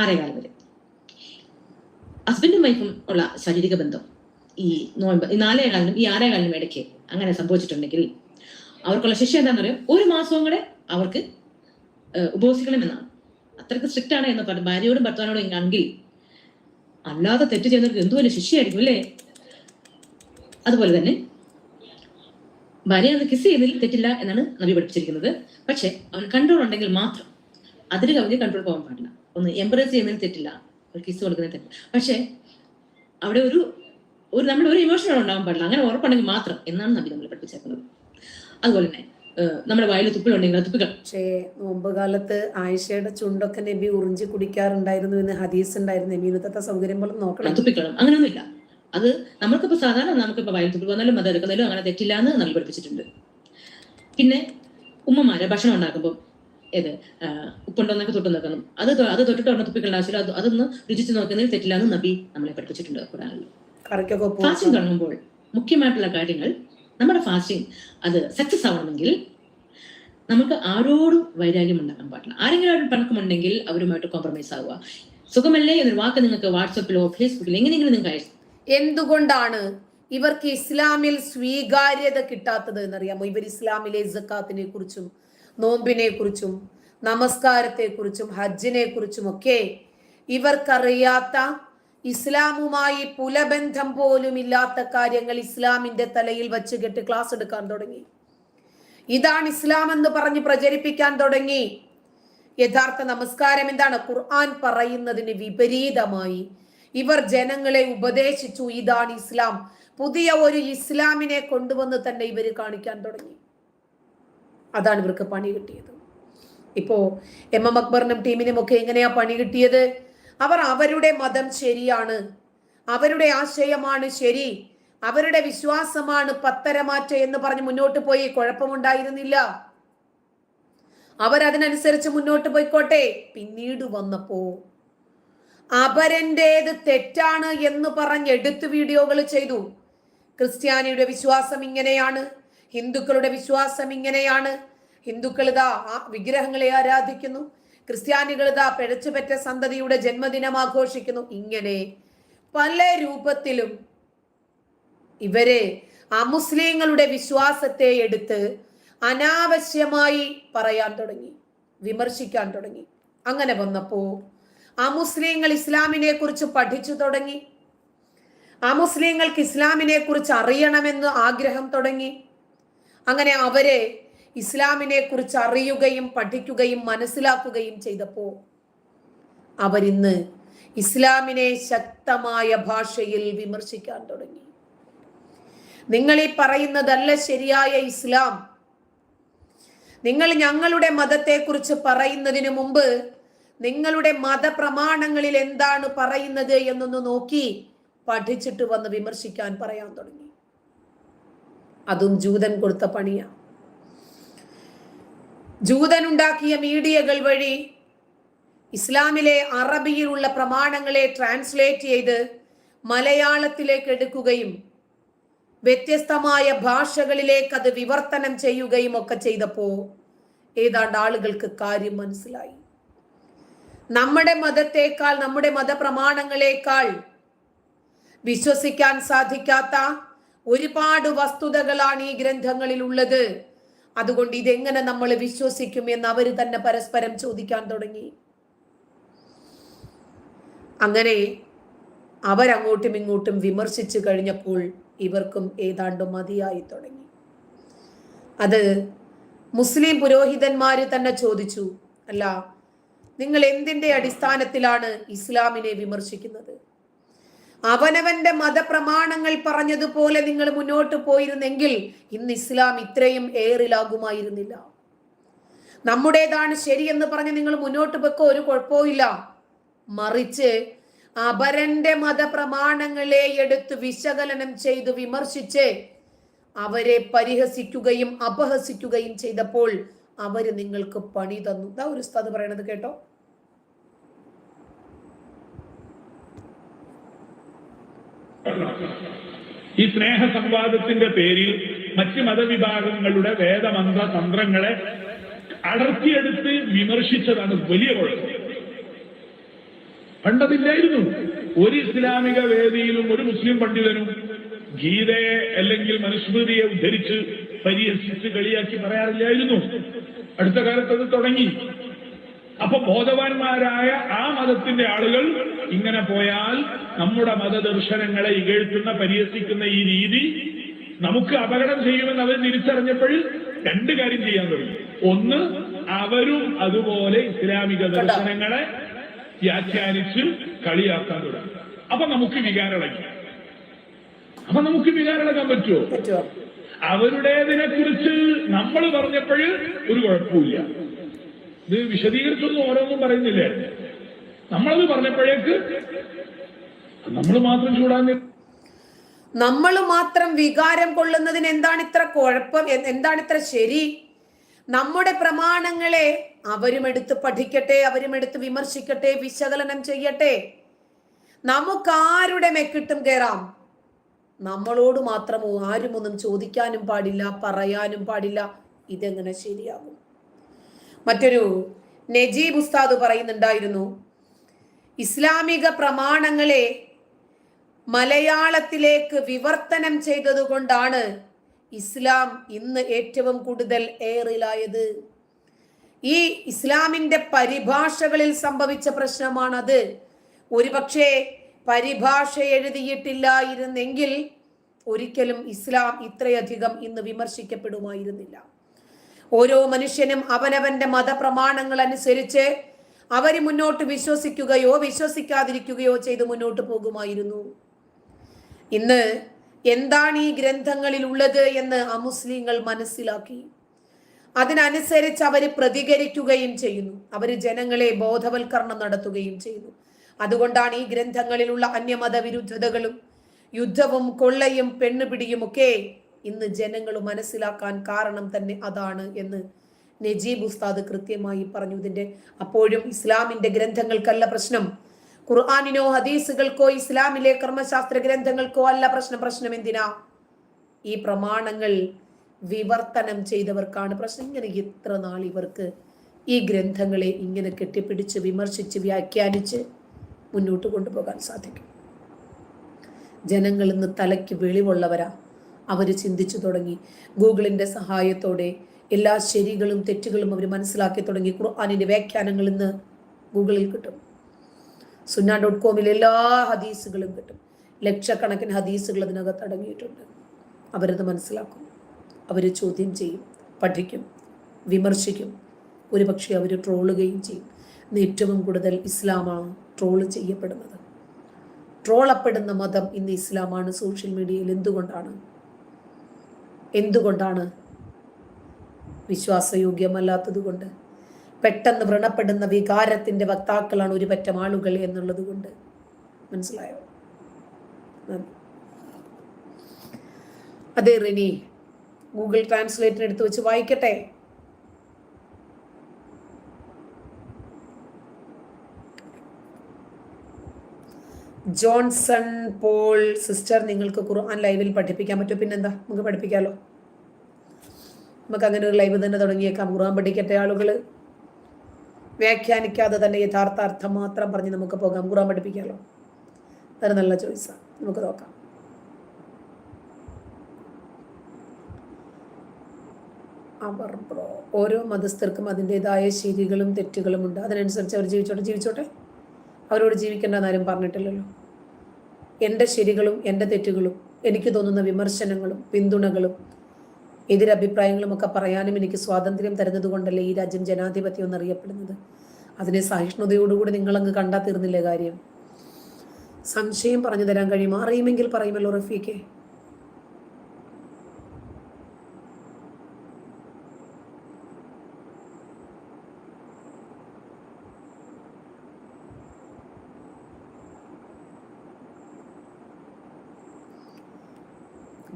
ആറേകാലം വരെ. ഹസ്ബൻഡും വൈഫും ഉള്ള ശാരീരിക ബന്ധം ഈ നോയമ്പ് ഈ നാലേകാലിനും ഈ ആറേകാലിനും ഇടയ്ക്ക് അങ്ങനെ സംഭവിച്ചിട്ടുണ്ടെങ്കിൽ അവർക്കുള്ള ശിക്ഷ എന്താന്ന് പറയുക ഒരു മാസവും കൂടെ അവർക്ക് ഉപവസിക്കണമെന്നാണ്. അത്രയ്ക്ക് സ്ട്രിക്റ്റ് ആണ് എന്ന് പറഞ്ഞു ഭാര്യയോടും ഭർത്താവിനോടും ആണെങ്കിൽ അല്ലാതെ തെറ്റ് ചെയ്യുന്നവർക്ക് എന്തുപോലെ ശിക്ഷയായിരിക്കും അല്ലേ? അതുപോലെ തന്നെ ഭാര്യ അത് കിസ് ചെയ്തതിൽ തെറ്റില്ല എന്നാണ് നബി പഠിപ്പിച്ചിരിക്കുന്നത്. പക്ഷെ അവൻ കൺട്രോൾ ഉണ്ടെങ്കിൽ മാത്രം അതിന് കവിഞ്ഞ് കൺട്രോൾ പോകാൻ പാടില്ല. ഒന്ന് എംബ്രേസ് ചെയ്യുന്നതിൽ തെറ്റില്ല. ഒരു കിസ് കൊടുക്കുന്നതിൽ തെറ്റില്ല. പക്ഷെ അവിടെ ഒരു ഒരു നമ്മുടെ ഒരു ഇമോഷൻ ഉണ്ടാവാൻ പാടില്ല. അങ്ങനെ ഉറപ്പുണ്ടെങ്കിൽ മാത്രം എന്നാണ് നബി നമ്മൾ പഠിപ്പിച്ചേക്കുന്നത്. അതുപോലെ തന്നെ നമ്മുടെ വായിൽ തുപ്പിലുണ്ടെങ്കിൽ തുപ്പികൾ. പക്ഷേ മുമ്പ് കാലത്ത് ആയിഷയുടെ ചുണ്ടൊക്കെ നബി ഉറിഞ്ചി കുടിക്കാറുണ്ടായിരുന്നു എന്ന് ഹദീസ് ഉണ്ടായിരുന്നു. നബീനത്തെ സൗകര്യം പോലും നോക്കണം. തുപ്പിക്കളണം അങ്ങനെയൊന്നുമില്ല. അത് നമ്മൾക്കിപ്പോൾ സാധാരണ നമുക്കിപ്പോൾ വയൽത്തുള്ളി പോകുന്നാലും മതം എടുക്കുന്നതിലും അങ്ങനെ തെറ്റില്ല എന്ന് നമ്മൾ പഠിപ്പിച്ചിട്ടുണ്ട്. പിന്നെ ഉമ്മമാര് ഭക്ഷണം ഉണ്ടാക്കുമ്പോൾ ഏത് ഉപ്പുണ്ടോന്നൊക്കെ തൊട്ട് നോക്കണം. അത് അത് തൊട്ടിട്ട് ഒരെണ്ണം തുപ്പിക്കേണ്ട ആവശ്യമില്ല. അത് അതൊന്ന് രുചിച്ച് നോക്കുന്നതിൽ തെറ്റില്ല എന്ന് നബി നമ്മളെ പഠിപ്പിച്ചിട്ടുണ്ട് ഖുറാനിൽ ഫാസ്റ്റിംഗ് തുടങ്ങുമ്പോൾ മുഖ്യമായിട്ടുള്ള കാര്യങ്ങൾ നമ്മുടെ ഫാസ്റ്റിംഗ് അത് സക്സസ് ആവണമെങ്കിൽ നമുക്ക് ആരോടും വൈരാഗ്യം ഉണ്ടാക്കാൻ പാടില്ല. ആരെങ്കിലും പണക്കമുണ്ടെങ്കിൽ അവരുമായിട്ട് കോംപ്രമൈസ് ആവുക. സുഖമല്ലേ എന്നൊരു വാക്ക് നിങ്ങൾക്ക് വാട്സപ്പിലോ ഫേസ്ബുക്കിലോ എങ്ങനെയെങ്കിലും നിങ്ങൾക്ക് അയച്ചു എന്തുകൊണ്ടാണ് ഇവർക്ക് ഇസ്ലാമിൽ സ്വീകാര്യത കിട്ടാത്തത് എന്നറിയാമോ? ഇവർ ഇസ്ലാമിലെ ഇസക്കാത്തിനെ കുറിച്ചും നോമ്പിനെ കുറിച്ചും നമസ്കാരത്തെ കുറിച്ചും ഹജ്ജിനെ കുറിച്ചും ഒക്കെ ഇവർക്കറിയാത്ത ഇസ്ലാമുമായി പുലബന്ധം പോലും ഇല്ലാത്ത കാര്യങ്ങൾ ഇസ്ലാമിന്റെ തലയിൽ വച്ച് കെട്ട് ക്ലാസ് എടുക്കാൻ തുടങ്ങി. ഇതാണ് ഇസ്ലാം എന്ന് പറഞ്ഞ് പ്രചരിപ്പിക്കാൻ തുടങ്ങി. യഥാർത്ഥ നമസ്കാരം എന്താണ്? ഖുർആൻ പറയുന്നതിന് വിപരീതമായി ഇവർ ജനങ്ങളെ ഉപദേശിച്ചു. ഇതാണ് ഇസ്ലാം. പുതിയ ഒരു ഇസ്ലാമിനെ കൊണ്ടുവന്ന് തന്നെ ഇവർ കാണിക്കാൻ തുടങ്ങി. അതാണ് ഇവർക്ക് പണി കിട്ടിയത്. ഇപ്പോ എം എം അക്ബറിനും ടീമിനും ഒക്കെ എങ്ങനെയാ പണി കിട്ടിയത്? അവർ അവരുടെ മതം ശരിയാണ്. അവരുടെ ആശയമാണ് ശരി. അവരുടെ വിശ്വാസമാണ് പത്തരമാറ്റ എന്ന് പറഞ്ഞ് മുന്നോട്ട് പോയി. കുഴപ്പമുണ്ടായിരുന്നില്ല. അവരതിനനുസരിച്ച് മുന്നോട്ട് പോയിക്കോട്ടെ. പിന്നീട് വന്നപ്പോ അപരന്റേത് തെറ്റാണ് എന്ന് പറഞ്ഞ് എടുത്ത് വീഡിയോകൾ ചെയ്തു. ക്രിസ്ത്യാനിയുടെ വിശ്വാസം ഇങ്ങനെയാണ്. ഹിന്ദുക്കളുടെ വിശ്വാസം ഇങ്ങനെയാണ്. ഹിന്ദുക്കൾ ഇതാ വിഗ്രഹങ്ങളെ ആരാധിക്കുന്നു. ക്രിസ്ത്യാനികൾ ഇതാ പിഴച്ചുപറ്റ സന്തതിയുടെ ജന്മദിനം ആഘോഷിക്കുന്നു. ഇങ്ങനെ പല രൂപത്തിലും ഇവരെ അമുസ്ലിങ്ങളുടെ വിശ്വാസത്തെ എടുത്ത് അനാവശ്യമായി പറയാൻ തുടങ്ങി വിമർശിക്കാൻ തുടങ്ങി. അങ്ങനെ വന്നപ്പോ അമുസ്ലിങ്ങൾ ഇസ്ലാമിനെ കുറിച്ച് പഠിച്ചു തുടങ്ങി. അമുസ്ലിങ്ങൾക്ക് ഇസ്ലാമിനെ കുറിച്ച് അറിയണമെന്ന് ആഗ്രഹം തുടങ്ങി. അങ്ങനെ അവരെ ഇസ്ലാമിനെ കുറിച്ച് അറിയുകയും പഠിക്കുകയും മനസ്സിലാക്കുകയും ചെയ്തപ്പോ അവരിന്ന് ഇസ്ലാമിനെ ശക്തമായ ഭാഷയിൽ വിമർശിക്കാൻ തുടങ്ങി. നിങ്ങൾ ഈ പറയുന്നതല്ല ശരിയായ ഇസ്ലാം. നിങ്ങൾ ഞങ്ങളുടെ മതത്തെക്കുറിച്ച് പറയുന്നതിന് മുമ്പ് നിങ്ങളുടെ മതപ്രമാണങ്ങളിൽ എന്താണ് പറയുന്നത് എന്നൊന്ന് നോക്കി പഠിച്ചിട്ട് വന്ന് വിമർശിക്കാൻ പറയാൻ തുടങ്ങി. അതും ജൂതൻ കൊടുത്ത പണിയാ. ജൂതൻ ഉണ്ടാക്കിയ മീഡിയകൾ വഴി ഇസ്ലാമിലെ അറബിയിലുള്ള പ്രമാണങ്ങളെ ട്രാൻസ്ലേറ്റ് ചെയ്ത് മലയാളത്തിലേക്ക് എടുക്കുകയും വ്യത്യസ്തമായ ഭാഷകളിലേക്ക് അത് വിവർത്തനം ചെയ്യുകയും ഒക്കെ ചെയ്തപ്പോ ഏതാണ്ട് ആളുകൾക്ക് കാര്യം മനസ്സിലായി. നമ്മുടെ മതത്തെക്കാൾ നമ്മുടെ മതപ്രമാണങ്ങളെക്കാൾ വിശ്വസിക്കാൻ സാധിക്കാത്ത ഒരുപാട് വസ്തുതകളാണ് ഈ ഗ്രന്ഥങ്ങളിൽ ഉള്ളത്. അതുകൊണ്ട് ഇതെങ്ങനെ നമ്മൾ വിശ്വസിക്കും എന്ന് അവർ തന്നെ പരസ്പരം ചോദിക്കാൻ തുടങ്ങി. അങ്ങനെ അവരങ്ങോട്ടും ഇങ്ങോട്ടും വിമർശിച്ചു കഴിഞ്ഞപ്പോൾ ഇവർക്കും ഏതാണ്ട് മതിയായി തുടങ്ങി. അത് മുസ്ലിം പുരോഹിതന്മാര് തന്നെ ചോദിച്ചു. അല്ല നിങ്ങൾ എന്തിന്റെ അടിസ്ഥാനത്തിലാണ് ഇസ്ലാമിനെ വിമർശിക്കുന്നത്? അവനവന്റെ മതപ്രമാണങ്ങൾ പറഞ്ഞതുപോലെ നിങ്ങൾ മുന്നോട്ട് പോയിരുന്നെങ്കിൽ ഇന്ന് ഇസ്ലാം ഇത്രയും ഏറിലാകുമായിരുന്നില്ല. നമ്മുടേതാണ് ശരിയെന്ന് പറഞ്ഞ് നിങ്ങൾ മുന്നോട്ട് വെക്കോ ഒരു കുഴപ്പമില്ല മറിച്ച് അപരന്റെ മതപ്രമാണങ്ങളെ എടുത്ത് വിശകലനം ചെയ്ത് വിമർശിച്ച് അവരെ പരിഹസിക്കുകയും അപഹസിക്കുകയും ചെയ്തപ്പോൾ അവർ നിങ്ങൾക്ക് പണി തന്നു. ഇതാ ഒരു ഉസ്താദ് പറയണത് കേട്ടോ. ഈ സ്നേഹ സംവാദത്തിന്റെ പേരിൽ മറ്റ് മതവിഭാഗങ്ങളുടെ വേദമന്ത്ര തന്ത്രങ്ങളെ അടർത്തിയെടുത്ത് വിമർശിച്ചതാണ് വലിയ കുഴപ്പം. പണ്ടതില്ലായിരുന്നു. ഒരു ഇസ്ലാമിക വേദിയിലും ഒരു മുസ്ലിം പണ്ഡിതനും ഗീതയെ അല്ലെങ്കിൽ മനുസ്മൃതിയെ ഉദ്ധരിച്ച് പരിഹസിച്ച് കളിയാക്കി പറയാറില്ലായിരുന്നു. അടുത്ത കാലത്ത് അത് തുടങ്ങി. അപ്പൊ ബോധവാന്മാരായ ആ മതത്തിന്റെ ആളുകൾ ഇങ്ങനെ പോയാൽ നമ്മുടെ മതദർശനങ്ങളെ ഇകഴ്ത്തുന്ന പരിഹസിക്കുന്ന ഈ രീതി നമുക്ക് അപകടം ചെയ്യുമെന്ന് അവർ തിരിച്ചറിഞ്ഞപ്പോൾ രണ്ട് കാര്യം ചെയ്യാൻ തുടങ്ങി. ഒന്ന് അവരും അതുപോലെ ഇസ്ലാമിക ദർശനങ്ങളെ വ്യാഖ്യാനിച്ച് കളിയാക്കാൻ തുടങ്ങി. അപ്പൊ നമുക്ക് വികാരളക്കി അപ്പൊ നമുക്ക് വികാരമെടുക്കാൻ പറ്റുമോ? അവരുടേതിനെ കുറിച്ച് നമ്മൾ പറഞ്ഞപ്പോഴ് ഒരു കുഴപ്പമില്ല. ഇത് വിശദീകരിച്ചൊന്നും ഓരോന്നും പറയുന്നില്ലേ? നമ്മളത് പറഞ്ഞപ്പോഴേക്ക് നമ്മൾ മാത്രം ചൂടാൻ നമ്മൾ മാത്രം വികാരം കൊള്ളുന്നതിന് എന്താണ് ഇത്ര കുഴപ്പം? എന്താണ് ഇത്ര ശരി? നമ്മുടെ പ്രമാണങ്ങളെ അവരും എടുത്ത് പഠിക്കട്ടെ അവരും എടുത്ത് വിമർശിക്കട്ടെ വിശകലനം ചെയ്യട്ടെ. നമുക്കാരുടെ മെക്കിട്ടും കയറാം നമ്മളോട് മാത്രമോ ആരുമൊന്നും ചോദിക്കാനും പാടില്ല പറയാനും പാടില്ല. ഇതെങ്ങനെ ശരിയാകും? മറ്റൊരു നജീബ് ഉസ്താദ് പറയുന്നുണ്ടായിരുന്നു ഇസ്ലാമിക പ്രമാണങ്ങളെ മലയാളത്തിലേക്ക് വിവർത്തനം ചെയ്തതുകൊണ്ടാണ് ഇസ്ലാം ഇന്ന് ഏറ്റവും കൂടുതൽ ഏറിലായത്. ഈ ഇസ്ലാമിന്റെ പരിഭാഷകളിൽ സംഭവിച്ച പ്രശ്നമാണത്. ഒരുപക്ഷെ പരിഭാഷ എഴുതിയിട്ടില്ലായിരുന്നെങ്കിൽ ഒരിക്കലും ഇസ്ലാം ഇത്രയധികം ഇന്ന് വിമർശിക്കപ്പെടുമായിരുന്നില്ല. ഓരോ മനുഷ്യനും അവനവന്റെ മതപ്രമാണങ്ങൾ അനുസരിച്ച് അവർ മുന്നോട്ട് വിശ്വസിക്കുകയോ വിശ്വസിക്കാതിരിക്കുകയോ ചെയ്ത് മുന്നോട്ട് പോകുമായിരുന്നു. ഇന്ന് എന്താണ് ഈ ഗ്രന്ഥങ്ങളിൽ ഉള്ളത് എന്ന് അമുസ്ലിങ്ങൾ മനസ്സിലാക്കി. അതിനനുസരിച്ച് അവർ പ്രതികരിക്കുകയും ചെയ്യുന്നു. അവർ ജനങ്ങളെ ബോധവൽക്കരണം നടത്തുകയും ചെയ്യുന്നു. അതുകൊണ്ടാണ് ഈ ഗ്രന്ഥങ്ങളിലുള്ള അന്യമത വിരുദ്ധതകളും യുദ്ധവും കൊള്ളയും പെണ്ണുപിടിയുമൊക്കെ ഇന്ന് ജനങ്ങൾ മനസ്സിലാക്കാൻ കാരണം തന്നെ അതാണ് എന്ന് നജീബ് ഉസ്താദ് കൃത്യമായി പറഞ്ഞു. ഇതിന്റെ അപ്പോഴും ഇസ്ലാമിന്റെ ഗ്രന്ഥങ്ങൾക്കല്ല പ്രശ്നം. ഖുർആാനിനോ ഹദീസുകൾക്കോ ഇസ്ലാമിലെ കർമ്മശാസ്ത്ര ഗ്രന്ഥങ്ങൾക്കോ അല്ല പ്രശ്നം. പ്രശ്നം എന്തിനാ? ഈ പ്രമാണങ്ങൾ വിവർത്തനം ചെയ്തവർക്കാണ് പ്രശ്നം. ഇങ്ങനെ എത്ര നാൾ ഇവർക്ക് ഈ ഗ്രന്ഥങ്ങളെ ഇങ്ങനെ കെട്ടിപ്പിടിച്ച് വിമർശിച്ച് വ്യാഖ്യാനിച്ച് മുന്നോട്ട് കൊണ്ടുപോകാൻ സാധിക്കും. ജനങ്ങൾ ഇന്ന് തലയ്ക്ക് വെളിവുള്ളവരാ. അവർ ചിന്തിച്ചു തുടങ്ങി. ഗൂഗിളിന്റെ സഹായത്തോടെ എല്ലാ ശരികളും തെറ്റുകളും അവർ മനസ്സിലാക്കി തുടങ്ങി. ഖുർആാനിന്റെ വ്യാഖ്യാനങ്ങൾ ഇന്ന് ഗൂഗിളിൽ കിട്ടും. സുന്ന ഡോട്ട് കോമിൽ എല്ലാ ഹദീസുകളും കിട്ടും. ലക്ഷക്കണക്കിന് ഹദീസുകൾ അതിനകത്ത് അടങ്ങിയിട്ടുണ്ട്. അവരത് മനസ്സിലാക്കും. അവർ ചോദ്യം ചെയ്യും പഠിക്കും വിമർശിക്കും. ഒരുപക്ഷെ അവർ ട്രോളുകയും ചെയ്യും. ഇന്ന് ഏറ്റവും കൂടുതൽ ഇസ്ലാമാണ് ട്രോൾ ചെയ്യപ്പെടുന്നത്. ട്രോളപ്പെടുന്ന മതം ഇന്ന് ഇസ്ലാമാണ്. സോഷ്യൽ മീഡിയയിൽ എന്തുകൊണ്ടാണ്? എന്തുകൊണ്ടാണ്? വിശ്വാസയോഗ്യമല്ലാത്തത് കൊണ്ട് പെട്ടെന്ന് വ്രണപ്പെടുന്ന വികാരത്തിന്റെ വക്താക്കളാണ് ഒരു പറ്റം ആളുകൾ എന്നുള്ളത് കൊണ്ട്. മനസ്സിലായോ? അതെ റിനി. ഗൂഗിൾ ട്രാൻസ്ലേറ്റർ എടുത്ത് വെച്ച് വായിക്കട്ടെ? ജോൺസൺ പോൾ സിസ്റ്റർ നിങ്ങൾക്ക് ഖുർആൻ ലൈവിൽ പഠിപ്പിക്കാൻ പറ്റുമോ? പിന്നെന്താ? നമുക്ക് പഠിപ്പിക്കാമല്ലോ നമുക്ക് അങ്ങനെ ഒരു ലൈവ് തന്നെ തുടങ്ങിയേക്കാം. ഖുർആൻ പഠിക്കട്ടെ ആളുകൾ വ്യാഖ്യാനിക്കാതെ തന്നെ യഥാർത്ഥ അർത്ഥം മാത്രം പറഞ്ഞ് നമുക്ക് പോകാം. ഖുർആൻ പഠിപ്പിക്കാമല്ലോ അതൊരു നല്ല ചോയ്സാണ് നമുക്ക് നോക്കാം. അവർ ബ്രോ ഓരോ മതസ്ഥർക്കും അതിന്റെതായ ശരികളും തെറ്റുകളും ഉണ്ട്. അതിനനുസരിച്ച് അവർ ജീവിച്ചോട്ടെ? ജീവിച്ചോട്ടെ? അവരോട് ജീവിക്കേണ്ടെന്ന് ആരും പറഞ്ഞിട്ടില്ലല്ലോ. എന്റെ ശരികളും എന്റെ തെറ്റുകളും എനിക്ക് തോന്നുന്ന വിമർശനങ്ങളും പിന്തുണകളും എതിരഭിപ്രായങ്ങളും ഒക്കെ പറയാനും എനിക്ക് സ്വാതന്ത്ര്യം തരുന്നത് കൊണ്ടല്ലേ ഈ രാജ്യം ജനാധിപത്യം എന്നറിയപ്പെടുന്നത്? അതിനെ സഹിഷ്ണുതയോടുകൂടി നിങ്ങളങ്ങ് കണ്ടാ തീർന്നില്ലേ കാര്യം? സംശയം പറഞ്ഞു തരാൻ കഴിയുമോ? അറിയുമെങ്കിൽ പറയുമല്ലോ റഫീഖെ.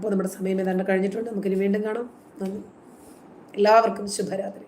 അപ്പോൾ നമ്മുടെ സമയം ഏതാണ്ട് കഴിഞ്ഞിട്ടുണ്ട്. നമുക്കിനി വീണ്ടും കാണാം. നന്ദി. എല്ലാവർക്കും ശുഭരാത്രി.